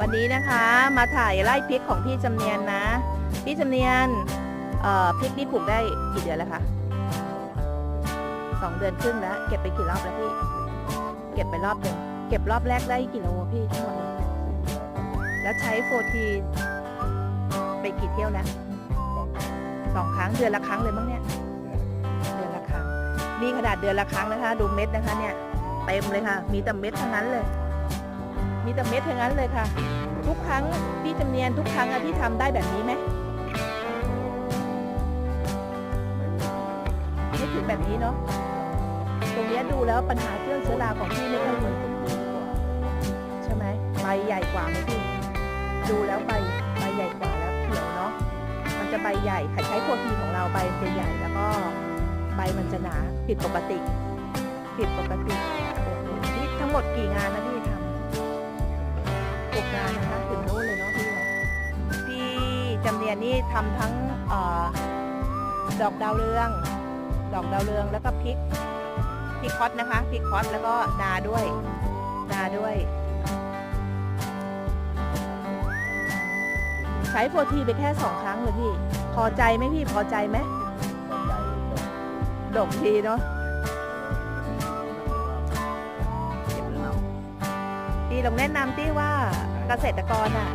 วันนี้นะคะมาถ่ายไร่พริกของพี่จำเนียนนะ พี่จำเนียนเอ่อพริกนี่ปลูกได้กี่เดือนแล้วคะสองเดือนครึ่งแล้ว เก็บไปกี่รอบแล้วพี่ เก็บไปรอบหนึ่งเก็บรอบแรกได้กี่โลพี่ทั้งหมดแล้วใช้โฟทีไปกี่เที่ยวแล้วสองครั้งเดือนละครั้งเลยมั้งเนี่ยเดือนละครั้งนี่ขนาดเดือนละครั้งนะคะ ดูเม็ดนะคะเนี่ยเต็มเลยค่ะ มีแต่เม็ดทั้งนั้นเลย มีแต่เม็ดทั้งนั้นเลยค่ะ ทุกครั้งพี่จำเนียนทุกครั้งอะที่ทำได้แบบนี้ไหมไม่ถึงแบบนี้เนาะตรงนี้ดูแล้วปัญหาเรื่องเชื้อราของพี่ไม่ค่อยมีใช่ไหมใบใหญ่กว่าไหมพี่ดูแล้วใบใบใหญ่กว่าแล้วเขียวเนาะมันจะใบใหญ่ค่ะใช้โปรตีนของเราใบจะใหญ่แล้วก็ใบมันจะหนาผิดปกติผิดปกติทั้งหมดกี่งานนะพี่ ยนนี่ทำทั้งเออดอกดาวเรือง ดอกดาวเรืองแล้วก็พริกพริกคอสนะคะพริกคอสแล้วก็นาด้วยนาด้วย ใช้โปรทีไปแค่สองครั้งเลยพี่ พอใจไหมพี่พอใจไหมใจดกทีเนาะเก็บเรื่องเราพี่ลองแนะนำที่ว่าเกษตรกรอะ